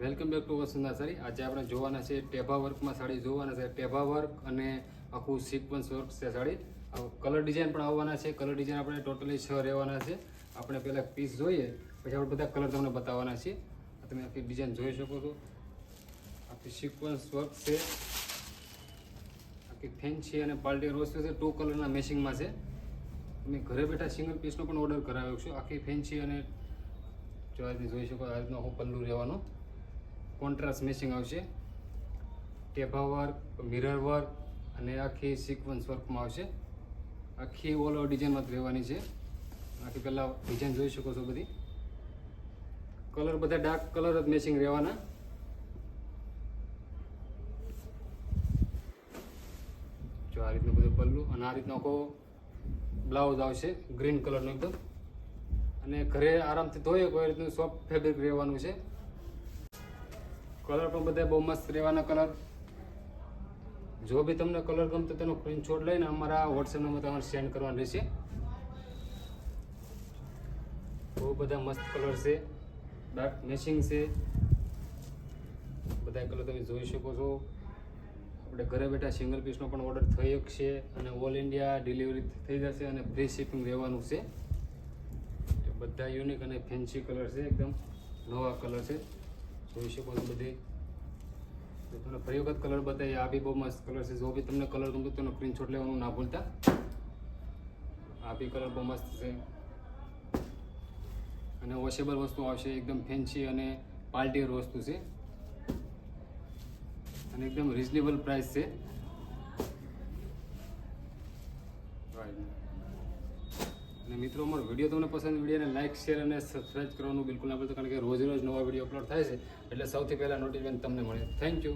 Welcome back to Vasundhara sari આજે આપણે જોવાના છે ટેભા વર્કમાં સાડી જોવાના છે. ટેભા વર્ક અને આખું સિક્વન્સ વર્ક છે સાડી. કલર ડિઝાઇન પણ આવવાના છે. કલર ડિઝાઇન આપણે ટોટલી છ રહેવાના છે. આપણે પહેલાં પીસ જોઈએ, પછી આપણે બધા કલર તમને બતાવવાના છે. તમે આખી ડિઝાઇન જોઈ શકો છો. આખી સિક્વન્સ વર્ક છે. આખી ફેન છે અને પાર્ટી વસ્તુ છે. ટુ કલરના મેચિંગમાં છે. તમે ઘરે બેઠા સિંગલ પીસનો પણ ઓર્ડર કરાવ્યો છું. આખી ફેન છે અને જો આ રીતે જોઈ શકો આ રીતનું આખું પલ્લું રહેવાનું. કોન્ટ્રાસ્ટ મેચિંગ આવશે. ટેભા વર્ક મિરર વર્ક અને આખી સિક્વન્સ વર્કમાં આવશે. આખી ઓલ ઓવર ડિઝાઇનમાં જ રહેવાની છે. આખી પહેલાં ડિઝાઇન જોઈ શકો છો બધી. કલર બધા ડાર્ક કલર જ મેચિંગ રહેવાના. જો આ રીતનું બધું પલ્લું અને આ રીતનો આખો બ્લાઉઝ આવશે ગ્રીન કલરનું એકદમ. અને ઘરે આરામથી ધોઈએ કોઈ રીતનું સોફ્ટ ફેબ્રિક રહેવાનું છે. કલર પણ બધા બહુ મસ્ત રહેવાના કલર જો બી તમને કલર ગમતો તેનો સ્ક્રીનશોટ લઈને અમારા વોટ્સએપ નંબર તમારે સેન્ડ કરવાનો રહેશે. બહુ બધા મસ્ત કલર છે. ડાર્ક મેચિંગ છે. બધા કલર તમે જોઈ શકો છો. આપણે ઘરે બેઠા સિંગલ પીસનો પણ ઓર્ડર થઈ શકશે અને ઓલ ઇન્ડિયા ડિલિવરી થઈ જશે અને ફ્રી શિપિંગ રહેવાનું છે. બધા યુનિક અને ફેન્સી કલર છે, એકદમ નવા કલર છે. જોઈ શકો છો બધી. તમને ફરી વખત કલર બતાવીએ, આ બી બહુ મસ્ત કલર છે. જો બી તમને કલર ગમતો તેનો સ્ક્રીનશોટ લેવાનું, ના ભૂલતા. આ બી કલર બહુ મસ્ત છે. અને વોશેબલ વસ્તુ આવશે, એકદમ ફેન્સી અને પાર્ટીવેર વસ્તુ છે. અને એકદમ રિઝનેબલ પ્રાઇસ છે. અને મિત્રો, અમારો વીડિયો તમને પસંદ વિડીયોને લાઇક શેર અને સબસ્ક્રાઈબ કરવાનું બિલકુલ ના ભૂલતો, કારણ કે રોજ રોજ નવા વીડિયો અપલોડ થાય છે. એટલે સૌથી પહેલાં નોટિફિકેશન તમને મળે. Thank you